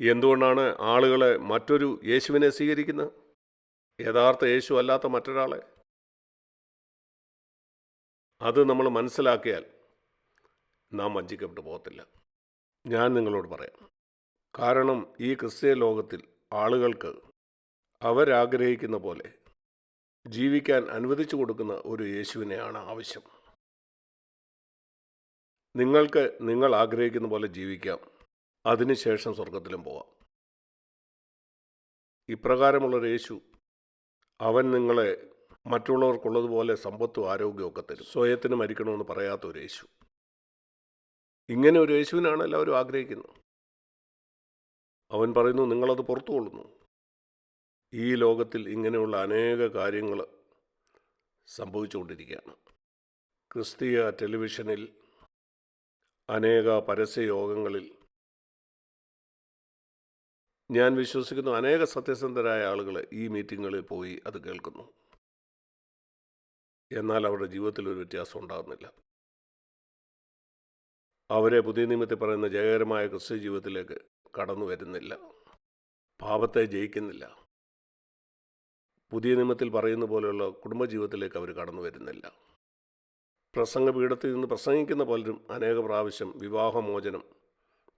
എന്തുകൊണ്ടാണ് ആളുകളെ മറ്റൊരു യേശുവിനെ സ്വീകരിക്കുന്നത്? യഥാർത്ഥ യേശു അല്ലാത്ത മറ്റൊരാളെ? അത് നമ്മൾ മനസ്സിലാക്കിയാൽ നാം വഞ്ചിക്കപ്പെട്ടു പോകത്തില്ല. ഞാൻ നിങ്ങളോട് പറയാം. കാരണം ഈ ക്രിസ്തീയ ലോകത്തിൽ ആളുകൾക്ക് അവരാഗ്രഹിക്കുന്ന പോലെ ജീവിക്കാൻ അനുവദിച്ചു കൊടുക്കുന്ന ഒരു യേശുവിനെയാണ് ആവശ്യം. നിങ്ങൾക്ക് നിങ്ങൾ ആഗ്രഹിക്കുന്ന പോലെ ജീവിക്കാം. അതിനുശേഷം സ്വർഗത്തിലും പോവാം. ഇപ്രകാരമുള്ള യേശു അവൻ നിങ്ങളെ മറ്റുള്ളവർക്കുള്ളതുപോലെ സമ്പത്തും ആരോഗ്യമൊക്കെ തരും. സ്വയത്തിന് മരിക്കണമെന്ന് പറയാത്ത ഒരു യേശു. ഇങ്ങനെ ഒരു യേശുവിനാണ് എല്ലാവരും ആഗ്രഹിക്കുന്നത്. അവൻ പറയുന്നു നിങ്ങളത് പുറത്തു കൊള്ളുന്നു ഈ ലോകത്തിൽ ഇങ്ങനെയുള്ള അനേക കാര്യങ്ങൾ സംഭവിച്ചുകൊണ്ടിരിക്കുകയാണ്. ക്രിസ്തീയ ടെലിവിഷനിൽ അനേക പരസ്യയോഗങ്ങളിൽ ഞാൻ വിശ്വസിക്കുന്നു അനേക സത്യസന്ധരായ ആളുകൾ ഈ മീറ്റിങ്ങുകളിൽ പോയി അത് കേൾക്കുന്നു. എന്നാൽ അവരുടെ ജീവിതത്തിൽ ഒരു വ്യത്യാസം ഉണ്ടാകുന്നില്ല. അവരെ പുതിയ നിയമത്തിൽ പറയുന്ന ജയകരമായ ക്രിസ്ത്യ ജീവിതത്തിലേക്ക് കടന്നു വരുന്നില്ല. പാപത്തെ ജയിക്കുന്നില്ല. പുതിയ നിയമത്തിൽ പറയുന്ന പോലെയുള്ള കുടുംബജീവിതത്തിലേക്ക് അവർ കടന്നു വരുന്നില്ല. പ്രസംഗപീഠത്തിൽ നിന്ന് പ്രസംഗിക്കുന്ന പലരും അനേക പ്രാവശ്യം വിവാഹമോചനം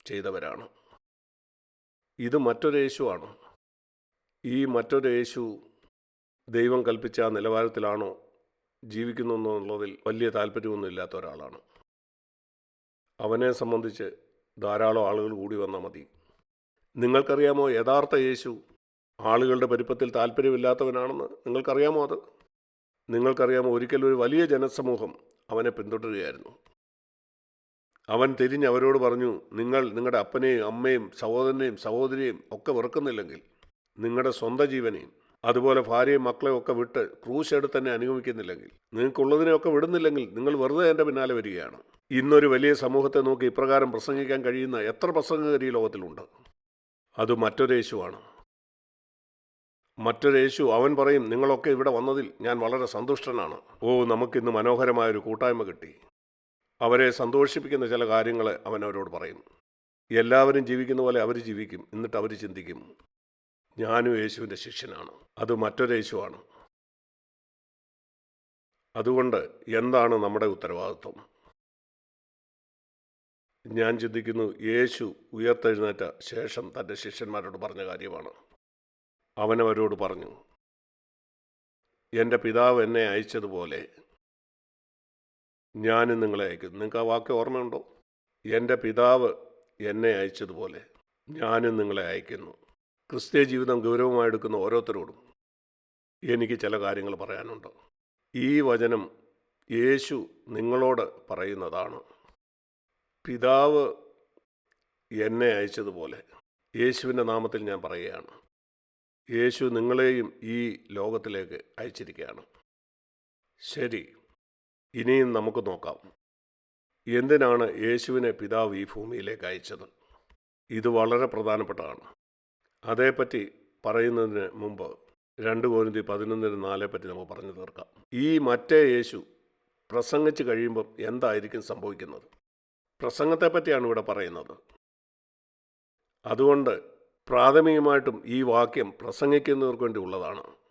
ചെയ്തവരാണ്. ഇത് മറ്റൊരു യേശുവാണ്. ഈ മറ്റൊരു യേശു ദൈവം കൽപ്പിച്ച നിലവാരത്തിലാണോ ജീവിക്കുന്നു എന്നുള്ളതിൽ വലിയ താല്പര്യമൊന്നും ഇല്ലാത്ത ഒരാളാണ്. അവനെ സംബന്ധിച്ച് ധാരാളം ആളുകൾ കൂടി വന്നാൽ മതി. നിങ്ങൾക്കറിയാമോ യഥാർത്ഥ യേശു ആളുകളുടെ പരിപ്പത്തിൽ താല്പര്യമില്ലാത്തവനാണെന്ന് നിങ്ങൾക്കറിയാമോ അത്? നിങ്ങൾക്കറിയാമോ ഒരിക്കലും ഒരു വലിയ ജനസമൂഹം അവനെ പിന്തുടരുകയായിരുന്നു. അവൻ തിരിഞ്ഞ് അവരോട് പറഞ്ഞു നിങ്ങൾ നിങ്ങളുടെ അപ്പനെയും അമ്മയും സഹോദരനെയും സഹോദരിയെയും ഒക്കെ വെറുക്കുന്നില്ലെങ്കിൽ നിങ്ങളുടെ സ്വന്തം ജീവനെയും അതുപോലെ ഭാര്യയും മക്കളെയും ഒക്കെ വിട്ട് ക്രൂശ് എടുത്ത് തന്നെ അനുഗമിക്കുന്നില്ലെങ്കിൽ നിങ്ങൾക്കുള്ളതിനെയൊക്കെ വിടുന്നില്ലെങ്കിൽ നിങ്ങൾ വെറുതെ എന്റെ പിന്നാലെ വരികയാണ്. ഇന്നൊരു വലിയ സമൂഹത്തെ നോക്കി ഇപ്രകാരം പ്രസംഗിക്കാൻ കഴിയുന്ന എത്ര പ്രസംഗകർ ഈ ലോകത്തിലുണ്ട്. അത് മറ്റൊരു യേശുവാണ്. മറ്റൊരു യേശു അവൻ പറയും നിങ്ങളൊക്കെ ഇവിടെ വന്നതിൽ ഞാൻ വളരെ സന്തുഷ്ടനാണ്. ഓ നമുക്കിന്ന് മനോഹരമായൊരു കൂട്ടായ്മ കിട്ടി. അവരെ സന്തോഷിപ്പിക്കുന്ന ചില കാര്യങ്ങൾ അവൻ അവരോട് പറയും. എല്ലാവരും ജീവിക്കുന്ന പോലെ അവർ ജീവിക്കും എന്നിട്ട് അവർ ചിന്തിക്കും ഞാനും യേശുവിന്റെ ശിഷ്യനാണ് അത് മറ്റൊരു യേശുവാണ്. അതുകൊണ്ട് എന്താണ് നമ്മുടെ ഉത്തരവാദിത്വം? ഞാൻ ചിന്തിക്കുന്നു യേശു ഉയർത്തെഴുന്നേറ്റ ശേഷം തന്റെ ശിഷ്യന്മാരോട് പറഞ്ഞ കാര്യമാണ്. അവനവരോട് പറഞ്ഞു എന്റെ പിതാവ് എന്നെ അയച്ചതുപോലെ ഞാനും നിങ്ങളെ അയക്കുന്നു. നിങ്ങൾക്ക് ആ വാക്ക് ഓർമ്മയുണ്ടോ? എന്റെ പിതാവ് എന്നെ അയച്ചതുപോലെ ഞാനും നിങ്ങളെ അയക്കുന്നു. ക്രിസ്ത്യ ജീവിതം ഗൗരവമായി എടുക്കുന്ന ഓരോരുത്തരോടും എനിക്ക് ചില കാര്യങ്ങൾ പറയാനുണ്ട്. ഈ വചനം യേശു നിങ്ങളോട് പറയുന്നതാണ്. പിതാവ് എന്നെ അയച്ചതുപോലെ യേശുവിന്റെ നാമത്തിൽ ഞാൻ പറയുകയാണ്. യേശു നിങ്ങളെയും ഈ ലോകത്തിലേക്ക് അയച്ചിരിക്കുകയാണ്. ശരി. ഇനിയും നമുക്ക് നോക്കാം. എന്തിനാണ് യേശുവിനെ പിതാവ് ഈ ഭൂമിയിലേക്ക് അയച്ചത്? ഇത് വളരെ പ്രധാനപ്പെട്ടതാണ്. അതേപ്പറ്റി പറയുന്നതിന് മുമ്പ് രണ്ട് കോരിന്തി പതിനൊന്നിന് നാലെ പറ്റി നമുക്ക് പറഞ്ഞു തീർക്കാം. ഈ മറ്റേ യേശു പ്രസംഗിച്ച് കഴിയുമ്പം എന്തായിരിക്കും സംഭവിക്കുന്നത്? പ്രസംഗത്തെ പറ്റിയാണ് ഇവിടെ പറയുന്നത്. അതുകൊണ്ട് പ്രാഥമികമായിട്ടും ഈ വാക്യം പ്രസംഗിക്കുന്നവർക്ക് വേണ്ടി ഉള്ളതാണ്.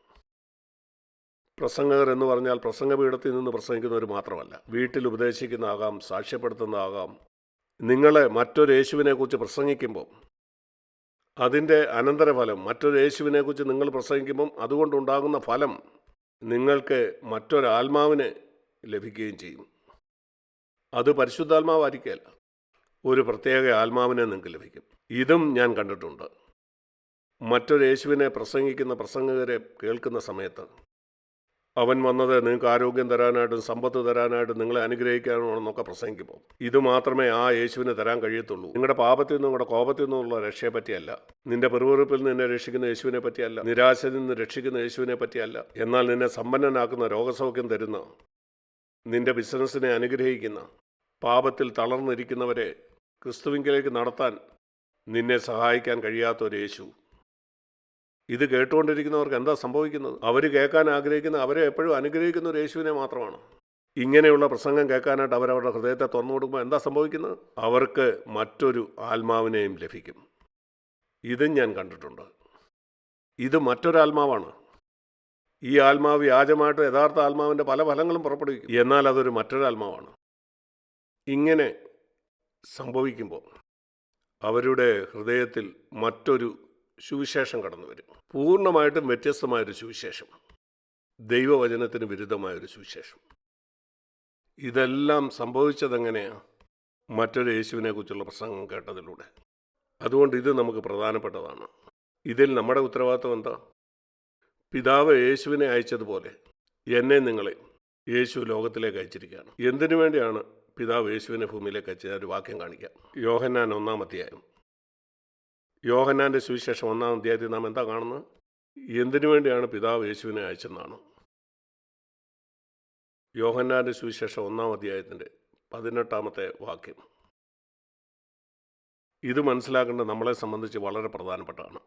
പ്രസംഗകർ എന്ന് പറഞ്ഞാൽ പ്രസംഗപീഠത്തിൽ നിന്ന് പ്രസംഗിക്കുന്നവർ മാത്രമല്ല. വീട്ടിൽ ഉപദേശിക്കുന്നതാകാം സാക്ഷ്യപ്പെടുത്തുന്നതാകാം. നിങ്ങളെ മറ്റൊരു യേശുവിനെക്കുറിച്ച് പ്രസംഗിക്കുമ്പോൾ അതിന്റെ അനന്തരഫലം മറ്റൊരു യേശുവിനെക്കുറിച്ച് നിങ്ങൾ പ്രസംഗിക്കുമ്പം അതുകൊണ്ടുണ്ടാകുന്ന ഫലം നിങ്ങൾക്ക് മറ്റൊരാത്മാവിനെ ലഭിക്കുകയും ചെയ്യും. അത് പരിശുദ്ധാത്മാവായിരിക്കുകയല്ല ഒരു പ്രത്യേക ആത്മാവിനെ നിങ്ങൾക്ക് ലഭിക്കും. ഇതും ഞാൻ കണ്ടിട്ടുണ്ട്. മറ്റൊരു യേശുവിനെ പ്രസംഗിക്കുന്ന പ്രസംഗകരെ കേൾക്കുന്ന സമയത്ത് അവൻ വന്നത് നിങ്ങൾക്ക് ആരോഗ്യം തരാനായിട്ടും സമ്പത്ത് തരാനായിട്ടും നിങ്ങളെ അനുഗ്രഹിക്കാനാണെന്നൊക്കെ പ്രസംഗിക്കുമ്പോൾ. ഇത് മാത്രമേ ആ യേശുവിന് തരാൻ കഴിയത്തുള്ളൂ. നിങ്ങളുടെ പാപത്തിൽ നിന്നും നിങ്ങളുടെ കോപത്തിൽ നിന്നുള്ള രക്ഷയെ പറ്റിയല്ല. നിന്റെ പെറുപെറുപ്പിൽ നിന്നെ രക്ഷിക്കുന്ന യേശുവിനെ പറ്റിയല്ല. നിരാശയിൽ നിന്ന് രക്ഷിക്കുന്ന യേശുവിനെ പറ്റിയല്ല. എന്നാൽ നിന്നെ സമ്പന്നനാക്കുന്ന രോഗസൗഖ്യം തരുന്ന നിന്റെ ബിസിനസ്സിനെ അനുഗ്രഹിക്കുന്ന പാപത്തിൽ തളർന്നിരിക്കുന്നവരെ ക്രിസ്തുവിങ്കിലേക്ക് നടത്താൻ നിന്നെ സഹായിക്കാൻ കഴിയാത്ത ഒരു യേശു ഇത് കേട്ടുകൊണ്ടിരിക്കുന്നവർക്ക് എന്താ സംഭവിക്കുന്നത്? അവർ കേൾക്കാൻ ആഗ്രഹിക്കുന്ന അവരെ എപ്പോഴും അനുഗ്രഹിക്കുന്ന ഒരു യേശുവിനെ മാത്രമാണ്? ഇങ്ങനെയുള്ള പ്രസംഗം കേൾക്കാനായിട്ട് അവരവരുടെ ഹൃദയത്തെ തുറന്നു കൊടുക്കുമ്പോൾ എന്താ സംഭവിക്കുന്നത്? അവർക്ക് മറ്റൊരു ആത്മാവിനെയും ലഭിക്കും. ഇതും ഞാൻ കണ്ടിട്ടുണ്ട്. ഇത് മറ്റൊരാത്മാവാണ് ഈ ആത്മാവ് വ്യാജമായിട്ട് യഥാർത്ഥ ആത്മാവിന്റെ പല ഫലങ്ങളും പുറപ്പെടുവിക്കും. എന്നാൽ അതൊരു മറ്റൊരാത്മാവാണ് ഇങ്ങനെ സംഭവിക്കുമ്പോൾ അവരുടെ ഹൃദയത്തിൽ മറ്റൊരു സുവിശേഷം കടന്നു വരും. പൂർണമായിട്ടും വ്യത്യസ്തമായൊരു സുവിശേഷം. ദൈവവചനത്തിന് വിരുദ്ധമായൊരു സുവിശേഷം. ഇതെല്ലാം സംഭവിച്ചതെങ്ങനെയാണ് മറ്റൊരു യേശുവിനെക്കുറിച്ചുള്ള പ്രസംഗം കേട്ടതിലൂടെ. അതുകൊണ്ട് ഇത് നമുക്ക് പ്രധാനപ്പെട്ടതാണ്. ഇതിൽ നമ്മുടെ ഉത്തരവാദിത്വം എന്താ? പിതാവ് യേശുവിനെ അയച്ചതുപോലെ എന്നെ നിങ്ങളെ യേശു ലോകത്തിലേക്ക് അയച്ചിരിക്കുകയാണ്. എന്തിനു വേണ്ടിയാണ് പിതാവ് യേശുവിനെ ഭൂമിയിലേക്ക് അയച്ചത്? ഒരു വാക്യം കാണിക്കാം. യോഹന്നാൻ ഒന്നാം അധ്യായം യോഹന്നാന്റെ സുവിശേഷം ഒന്നാം അധ്യായത്തിൽ നാം എന്താ കാണുന്നത്? എന്തിനു വേണ്ടിയാണ് പിതാവ് യേശുവിനെ അയച്ചെന്നാണ് യോഹന്നാന്റെ സുവിശേഷം ഒന്നാം അധ്യായത്തിന്റെ പതിനെട്ടാമത്തെ വാക്യം. ഇത് മനസ്സിലാക്കേണ്ടത് നമ്മളെ സംബന്ധിച്ച് വളരെ പ്രധാനപ്പെട്ടതാണ്.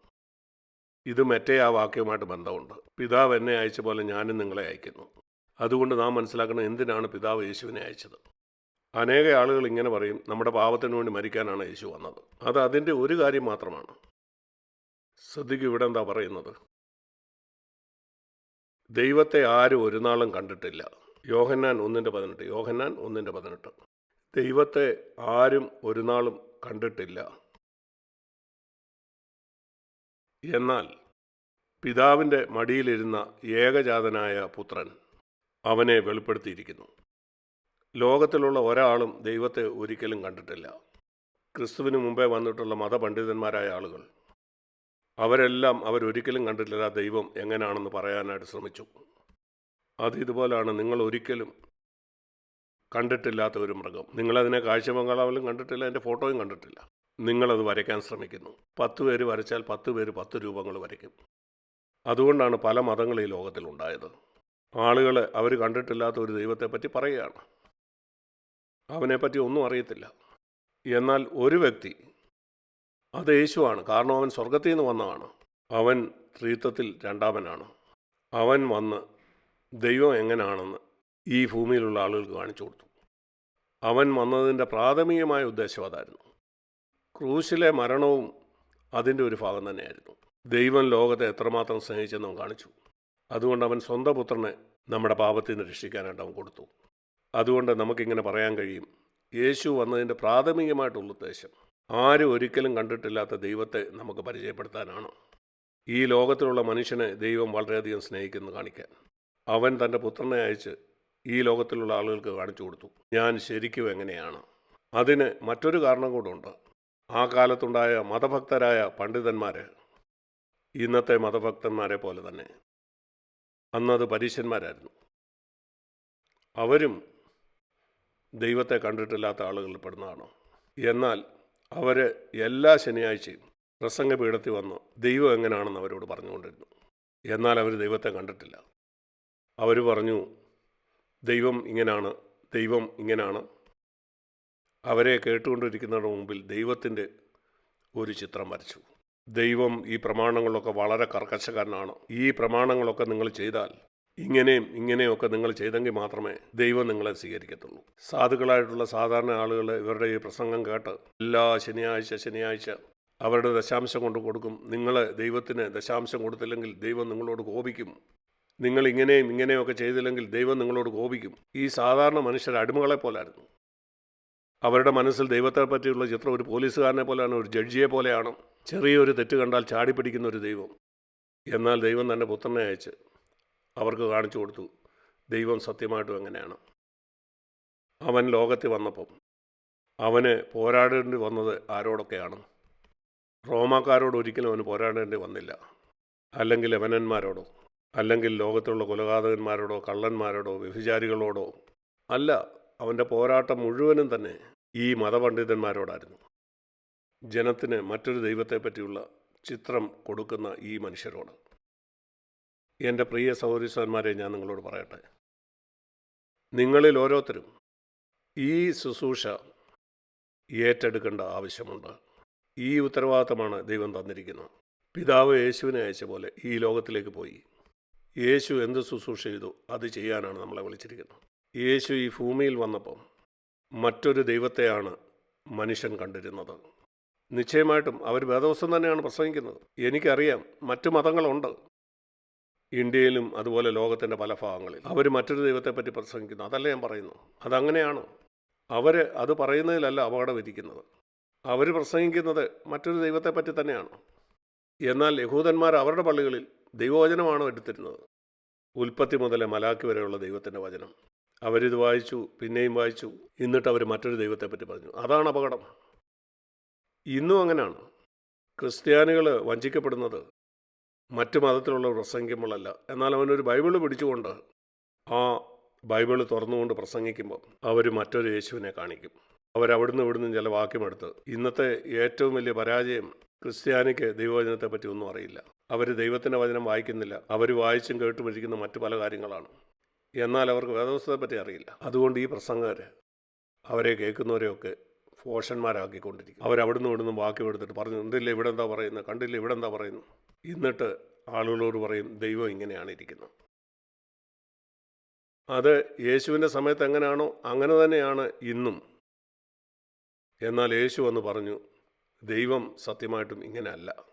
ഇത് മറ്റേ ആ വാക്യവുമായിട്ട് ബന്ധമുണ്ട്. പിതാവ് എന്നെ അയച്ച പോലെ ഞാനും നിങ്ങളെ അയക്കുന്നു. അതുകൊണ്ട് നാം മനസ്സിലാക്കണം എന്തിനാണ് പിതാവ് യേശുവിനെ അയച്ചത്? അനേക ആളുകൾ ഇങ്ങനെ പറയും നമ്മുടെ പാപത്തിന് വേണ്ടി മരിക്കാനാണ് യേശു വന്നത്. അത് അതിന്റെ ഒരു കാര്യം മാത്രമാണ്. ശ്രദ്ധിക്കും ഇവിടെ എന്താ പറയുന്നത്. ദൈവത്തെ ആരും ഒരു നാളും കണ്ടിട്ടില്ല. യോഹന്നാൻ ഒന്നിന്റെ പതിനെട്ട് യോഹന്നാൻ ഒന്നിന്റെ പതിനെട്ട്. ദൈവത്തെ ആരും ഒരു നാളും കണ്ടിട്ടില്ല. എന്നാൽ പിതാവിന്റെ മടിയിലിരുന്ന ഏകജാതനായ പുത്രൻ അവനെ വെളിപ്പെടുത്തിയിരിക്കുന്നു. ലോകത്തിലുള്ള ഒരാളും ദൈവത്തെ ഒരിക്കലും കണ്ടിട്ടില്ല. ക്രിസ്തുവിന് മുമ്പേ വന്നിട്ടുള്ള മതപണ്ഡിതന്മാരായ ആളുകൾ. അവരെല്ലാം അവരൊരിക്കലും കണ്ടിട്ടില്ല ദൈവം എങ്ങനെയാണെന്ന് പറയാനായിട്ട് ശ്രമിച്ചു. അത് ഇതുപോലാണ് നിങ്ങൾ ഒരിക്കലും കണ്ടിട്ടില്ലാത്ത ഒരു മൃഗം. നിങ്ങളതിനെ കാഴ്ചബംഗാളാവിലും കണ്ടിട്ടില്ല എന്റെ ഫോട്ടോയും കണ്ടിട്ടില്ല. നിങ്ങളത് വരയ്ക്കാൻ ശ്രമിക്കുന്നു. പത്ത് പേര് വരച്ചാൽ പത്ത് പേര് പത്ത് രൂപങ്ങൾ വരയ്ക്കും. അതുകൊണ്ടാണ് പല മതങ്ങൾ ഈ ലോകത്തിലുണ്ടായത്. ആളുകൾ അവർ കണ്ടിട്ടില്ലാത്ത ഒരു ദൈവത്തെപ്പറ്റി പറയുകയാണ്. അവനെപ്പറ്റി ഒന്നും അറിയത്തില്ല. എന്നാൽ ഒരു വ്യക്തി അത് യേശുവാണ്. കാരണം അവൻ സ്വർഗത്തിൽ നിന്ന് വന്നതാണ്. അവൻ ത്രീത്വത്തിൽ രണ്ടാമനാണ്. അവൻ വന്ന് ദൈവം എങ്ങനെയാണെന്ന് ഈ ഭൂമിയിലുള്ള ആളുകൾക്ക് കാണിച്ചു കൊടുത്തു. അവൻ വന്നതിന്റെ പ്രാഥമികമായ ഉദ്ദേശം അതായിരുന്നു. ക്രൂശിലെ മരണവും അതിന്റെ ഒരു ഭാഗം തന്നെയായിരുന്നു. ദൈവം ലോകത്തെ എത്രമാത്രം സ്നേഹിച്ചെന്നും കാണിച്ചു. അതുകൊണ്ട് അവൻ സ്വന്തം പുത്രനെ നമ്മുടെ പാപത്തിൽ നിന്ന് രക്ഷിക്കാനായിട്ട് അവൻ കൊടുത്തു. അതുകൊണ്ട് നമുക്കിങ്ങനെ പറയാൻ കഴിയും. യേശു വന്നതിന്റെ പ്രാഥമികമായിട്ടുള്ള ഉദ്ദേശം ആരും ഒരിക്കലും കണ്ടിട്ടില്ലാത്ത ദൈവത്തെ നമുക്ക് പരിചയപ്പെടുത്താനാണോ. ഈ ലോകത്തിലുള്ള മനുഷ്യനെ ദൈവം വളരെയധികം സ്നേഹിക്കുന്നു കാണിക്കാൻ. അവൻ തന്റെ പുത്രനെ അയച്ച് ഈ ലോകത്തിലുള്ള ആളുകൾക്ക് കാണിച്ചു കൊടുത്തു. ഞാൻ ശരിക്കും എങ്ങനെയാണ്? അതിന് മറ്റൊരു കാരണം കൂടെ ആ കാലത്തുണ്ടായ മതഭക്തരായ പണ്ഡിതന്മാർ ഇന്നത്തെ മതഭക്തന്മാരെ പോലെ തന്നെ. അന്നത് പരീശന്മാരായിരുന്നു. അവരും ദൈവത്തെ കണ്ടിട്ടില്ലാത്ത ആളുകളിൽ പെടുന്നതാണ്? എന്നാൽ അവർ എല്ലാ ശനിയാഴ്ചയും പ്രസംഗപീഠത്തിൽ വന്ന് ദൈവം എങ്ങനെയാണെന്ന് അവരോട് പറഞ്ഞുകൊണ്ടിരുന്നു. എന്നാൽ അവർ ദൈവത്തെ കണ്ടിട്ടില്ല. അവർ പറഞ്ഞു ദൈവം ഇങ്ങനെയാണ് ദൈവം ഇങ്ങനെയാണ് അവരെ കേട്ടുകൊണ്ടിരിക്കുന്നവരുടെ മുമ്പിൽ ദൈവത്തിന്റെ ഒരു ചിത്രം വരച്ചു. ദൈവം ഈ പ്രമാണങ്ങളൊക്കെ വളരെ കർക്കശക്കാരനാണ്. ഈ പ്രമാണങ്ങളൊക്കെ നിങ്ങൾ ചെയ്താൽ ഇങ്ങനെയും ഇങ്ങനെയൊക്കെ നിങ്ങൾ ചെയ്തെങ്കിൽ മാത്രമേ ദൈവം നിങ്ങളെ സ്വീകരിക്കത്തുള്ളൂ. സാധുക്കളായിട്ടുള്ള സാധാരണ ആളുകൾ ഇവരുടെ ഈ പ്രസംഗം കേട്ട് എല്ലാ ശനിയാഴ്ച ശനിയാഴ്ച അവരുടെ ദശാംശം കൊണ്ട് കൊടുക്കും. നിങ്ങൾ ദൈവത്തിന് ദശാംശം കൊടുത്തില്ലെങ്കിൽ ദൈവം നിങ്ങളോട് കോപിക്കും. നിങ്ങൾ ഇങ്ങനെയും ഇങ്ങനെയൊക്കെ ചെയ്തില്ലെങ്കിൽ ദൈവം നിങ്ങളോട് കോപിക്കും. ഈ സാധാരണ മനുഷ്യർ അടിമകളെ പോലായിരുന്നു. അവരുടെ മനസ്സിൽ ദൈവത്തെ പറ്റിയുള്ള ചിത്രം ഒരു പോലീസുകാരനെ പോലെയാണ് ഒരു ജഡ്ജിയെ പോലെയാണ്. ചെറിയൊരു തെറ്റ് കണ്ടാൽ ചാടിപ്പിടിക്കുന്ന ഒരു ദൈവം. എന്നാൽ ദൈവം തന്റെ പുത്രനെ അയച്ച് അവർക്ക് കാണിച്ചു കൊടുത്തു. ദൈവം സത്യമായിട്ടും എങ്ങനെയാണ് അവൻ ലോകത്തിൽ വന്നപ്പം അവന് പോരാടേണ്ടി വന്നത് ആരോടൊക്കെയാണ്? റോമാക്കാരോട് ഒരിക്കലും അവന് പോരാടേണ്ടി വന്നില്ല. അല്ലെങ്കിൽ യവനന്മാരോടോ അല്ലെങ്കിൽ ലോകത്തുള്ള കൊലപാതകന്മാരോടോ കള്ളന്മാരോടോ വ്യഭിചാരികളോടോ അല്ല അവന്റെ പോരാട്ടം മുഴുവനും തന്നെ ഈ മതപണ്ഡിതന്മാരോടായിരുന്നു. ജനത്തിന് മറ്റൊരു ദൈവത്തെപ്പറ്റിയുള്ള ചിത്രം കൊടുക്കുന്ന ഈ മനുഷ്യരോട്. എന്റെ പ്രിയ സഹോദരിസന്മാരെ ഞാൻ നിങ്ങളോട് പറയട്ടെ. നിങ്ങളിൽ ഓരോരുത്തരും ഈ ശുശ്രൂഷ ഏറ്റെടുക്കേണ്ട ആവശ്യമുണ്ട്. ഈ ഉത്തരവാദിത്തമാണ് ദൈവം തന്നിരിക്കുന്നത് പിതാവ് യേശുവിനെ അയച്ച പോലെ ഈ ലോകത്തിലേക്ക് പോയി. യേശു എന്ത് ശുശ്രൂഷ ചെയ്തു അത് ചെയ്യാനാണ് നമ്മളെ വിളിച്ചിരിക്കുന്നത്. യേശു ഈ ഭൂമിയിൽ വന്നപ്പം മറ്റൊരു ദൈവത്തെയാണ് മനുഷ്യൻ കണ്ടിരുന്നത്. നിശ്ചയമായിട്ടും അവർ വേദവസ്വം തന്നെയാണ് പ്രസംഗിക്കുന്നത്. എനിക്കറിയാം മറ്റു മതങ്ങളുണ്ട്. ഇന്ത്യയിലും അതുപോലെ ലോകത്തിന്റെ പല ഭാഗങ്ങളിൽ. അവർ മറ്റൊരു ദൈവത്തെപ്പറ്റി പ്രസംഗിക്കുന്നു. അതല്ല ഞാൻ പറയുന്നു. അതങ്ങനെയാണ്. അവർ അത് പറയുന്നതിലല്ല അപകടം ഇരിക്കുന്നത് അവർ പ്രസംഗിക്കുന്നത് മറ്റൊരു ദൈവത്തെപ്പറ്റി തന്നെയാണ്. എന്നാൽ യഹൂദന്മാർ അവരുടെ പള്ളികളിൽ ദൈവവചനമാണ് എടുത്തിരുന്നത്. ഉൽപ്പത്തി മുതലേ മലാക്കി വരെയുള്ള ദൈവത്തിന്റെ വചനം. അവരിത് വായിച്ചു പിന്നെയും വായിച്ചു. എന്നിട്ട് അവർ മറ്റൊരു ദൈവത്തെപ്പറ്റി പറഞ്ഞു. അതാണ് അപകടം. ഇന്നും അങ്ങനെയാണ്. ക്രിസ്ത്യാനികൾ വഞ്ചിക്കപ്പെടുന്നത് മറ്റു മതത്തിലുള്ള പ്രസംഗിക്കുമ്പോഴല്ല. എന്നാൽ അവനൊരു ബൈബിൾ പിടിച്ചുകൊണ്ട് ആ ബൈബിൾ തുറന്നുകൊണ്ട് പ്രസംഗിക്കുമ്പോൾ അവർ മറ്റൊരു യേശുവിനെ കാണിക്കും. അവരവിടുന്ന് ഇവിടുന്ന് ചില വാക്യമെടുത്ത് ഇന്നത്തെ ഏറ്റവും വലിയ പരാജയം ക്രിസ്ത്യാനിക്ക് ദൈവവചനത്തെ പറ്റി ഒന്നും അറിയില്ല. അവർ ദൈവത്തിന്റെ വചനം വായിക്കുന്നില്ല. അവർ വായിച്ചും കേട്ടും ഇരിക്കുന്ന മറ്റു പല കാര്യങ്ങളാണ്. എന്നാൽ അവർക്ക് വേദവസ്ഥയെ പറ്റി അറിയില്ല. അതുകൊണ്ട് ഈ പ്രസംഗകർ അവരെ കേൾക്കുന്നവരെയൊക്കെ ഫോഷന്മാരാക്കിക്കൊണ്ടിരിക്കും. അവരവിടുന്ന് ഇവിടുന്ന് വാക്യം എടുത്തിട്ട് പറഞ്ഞു എന്തില്ല ഇവിടെ എന്താ പറയുന്നത്? കണ്ടില്ല ഇവിടെ എന്താ പറയുന്നു എന്നിട്ട് ആളുകളോട് പറയും ദൈവം ഇങ്ങനെയാണ് ഇരിക്കുന്നത്. അത് യേശുവിന്റെ സമയത്ത് എങ്ങനെയാണോ അങ്ങനെ തന്നെയാണ് ഇന്നും. എന്നാൽ യേശു വന്ന് പറഞ്ഞു ദൈവം സത്യമായിട്ടും ഇങ്ങനെയല്ല.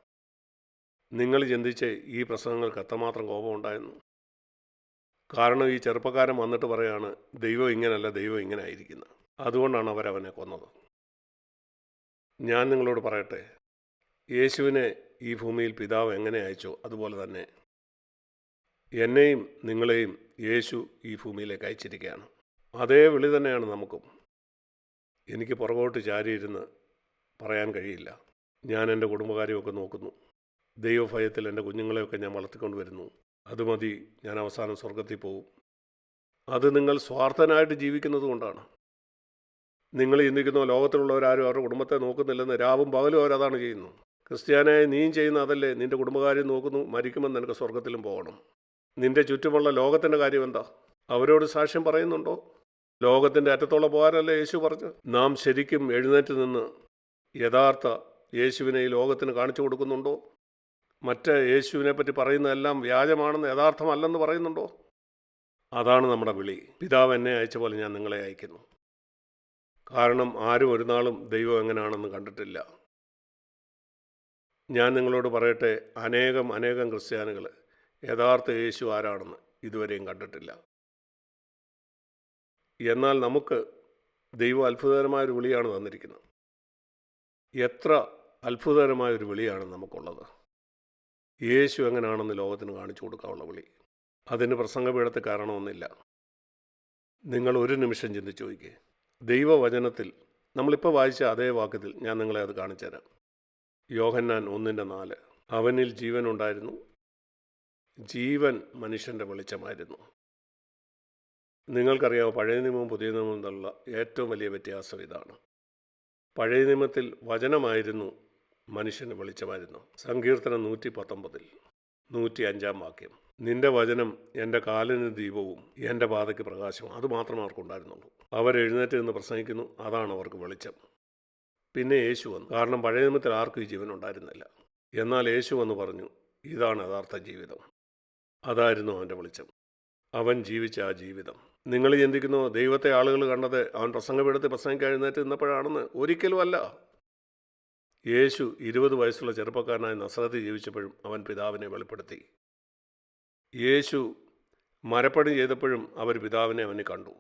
നിങ്ങൾ ചിന്തിച്ച് ഈ പ്രസംഗങ്ങൾക്ക് എത്രമാത്രം കോപമുണ്ടായിരുന്നു കാരണം ഈ ചെറുപ്പക്കാരൻ വന്നിട്ട് പറയാണ് ദൈവം ഇങ്ങനല്ല ദൈവം ഇങ്ങനെ ആയിരിക്കുന്നത് അതുകൊണ്ടാണ് അവരവനെ കൊന്നത്. ഞാൻ നിങ്ങളോട് പറയട്ടെ യേശുവിനെ ഈ ഭൂമിയിൽ പിതാവ് എങ്ങനെ അയച്ചോ അതുപോലെ തന്നെ എന്നെയും നിങ്ങളെയും യേശു ഈ ഭൂമിയിലേക്ക് അയച്ചിരിക്കുകയാണ്. അതേ വിളി തന്നെയാണ് നമുക്കും. എനിക്ക് പുറകോട്ട് ചാരിയിരുന്ന് പറയാൻ കഴിയില്ല. ഞാൻ എന്റെ കുടുംബകാര്യമൊക്കെ നോക്കുന്നു. ദൈവഭയത്തിൽ എന്റെ കുഞ്ഞുങ്ങളെയൊക്കെ ഞാൻ വളർത്തിക്കൊണ്ട് വരുന്നു. അത് മതി ഞാൻ അവസാനം സ്വർഗത്തിൽ പോകും അത് നിങ്ങൾ സ്വാർത്ഥനായിട്ട് ജീവിക്കുന്നത് കൊണ്ടാണ്. നിങ്ങൾ ചിന്തിക്കുന്ന ലോകത്തിലുള്ളവരാരും അവരുടെ കുടുംബത്തെ നോക്കുന്നില്ലെന്ന് രാവും പകലും അവരതാണ് ചെയ്യുന്നു. ക്രിസ്ത്യാനായ നീയും ചെയ്യുന്ന അതല്ലേ? നിന്റെ കുടുംബകാര്യം നോക്കുന്നു മരിക്കുമ്പോൾ നിനക്ക് സ്വർഗത്തിലും പോകണം. നിന്റെ ചുറ്റുമുള്ള ലോകത്തിന്റെ കാര്യം എന്താ അവരോട് സാക്ഷ്യം പറയുന്നുണ്ടോ? ലോകത്തിന്റെ അറ്റത്തോളം പോകാനല്ലേ യേശു പറഞ്ഞു? നാം ശരിക്കും എഴുന്നേറ്റ് നിന്ന് യഥാർത്ഥ യേശുവിനെ ഈ ലോകത്തിന് കാണിച്ചു കൊടുക്കുന്നുണ്ടോ? മറ്റ് യേശുവിനെ പറ്റി പറയുന്നതെല്ലാം വ്യാജമാണെന്ന് യഥാർത്ഥമല്ലെന്ന് പറയുന്നുണ്ടോ? അതാണ് നമ്മുടെ വിളി. പിതാവ് എന്നെ അയച്ച പോലെ ഞാൻ നിങ്ങളെ അയക്കുന്നു. കാരണം ആരും ഒരു നാളും ദൈവം എങ്ങനെയാണെന്ന് കണ്ടിട്ടില്ല. ഞാൻ നിങ്ങളോട് പറയട്ടെ അനേകം അനേകം ക്രിസ്ത്യാനികൾ യഥാർത്ഥ യേശു ആരാണെന്ന് ഇതുവരെയും കണ്ടിട്ടില്ല. എന്നാൽ നമുക്ക് ദൈവം അത്ഭുതകരമായൊരു വിളിയാണ് തന്നിരിക്കുന്നത്. എത്ര അത്ഭുതകരമായൊരു വിളിയാണ് നമുക്കുള്ളത്. യേശു എങ്ങനെയാണെന്ന് ലോകത്തിന് കാണിച്ചു കൊടുക്കാനുള്ള വിളി. അതിന് പ്രസംഗപീഠത്തെ കാരണമൊന്നുമില്ല നിങ്ങൾ ഒരു നിമിഷം ചിന്തിച്ചു നോക്കിയേ ദൈവവചനത്തിൽ നമ്മളിപ്പോൾ വായിച്ച അതേ വാക്യത്തിൽ ഞാൻ നിങ്ങളെ അത് കാണിച്ചു തരാം യോഹന്നാൻ ഒന്നിന്റെ നാല്. അവനിൽ ജീവൻ ഉണ്ടായിരുന്നു ജീവൻ മനുഷ്യന്റെ വെളിച്ചമായിരുന്നു. നിങ്ങൾക്കറിയാമോ പഴയ നിയമവും പുതിയ നിയമവും തമ്മിലുള്ള ഏറ്റവും വലിയ വ്യത്യാസം ഇതാണ്. പഴയ നിയമത്തിൽ വചനമായിരുന്നു മനുഷ്യന് വെളിച്ചമായിരുന്നു. സങ്കീർത്തനം നൂറ്റി പത്തൊമ്പതിൽ നൂറ്റി അഞ്ചാം വാക്യം. നിന്റെ വചനം എന്റെ കാലിന് ദീപവും എന്റെ പാതയ്ക്ക് പ്രകാശവും അത് മാത്രമേ അവർക്കുണ്ടായിരുന്നുള്ളൂ. അവർ എഴുന്നേറ്റ് നിന്ന് പ്രസംഗിക്കുന്നു. അതാണ് അവർക്ക് വെളിച്ചം. പിന്നെ യേശു വന്നു. കാരണം പഴയ നിയമത്തിൽ ആർക്കും ഈ ജീവൻ ഉണ്ടായിരുന്നില്ല. എന്നാൽ യേശു വന്ന് പറഞ്ഞു ഇതാണ് യഥാർത്ഥ ജീവിതം. അതായിരുന്നു അവന്റെ വെളിച്ചം. അവൻ ജീവിച്ച ആ ജീവിതം. നിങ്ങൾ ചിന്തിക്കുന്നു ദൈവത്തെ ആളുകൾ കണ്ടത് അവൻ പ്രസംഗമെടുത്ത് പ്രസംഗിക്കാൻ എഴുന്നേറ്റ് നിന്നപ്പോഴാണെന്ന് ഒരിക്കലും അല്ല. യേശു ഇരുപത് വയസ്സുള്ള ചെറുപ്പക്കാരനായി നസ്രത്തിൽ ജീവിച്ചപ്പോഴും അവൻ പിതാവിനെ വെളിപ്പെടുത്തി. യേശു മരപ്പണി ചെയ്തപ്പോഴും അവർ പിതാവിനെ അവന് കണ്ടു.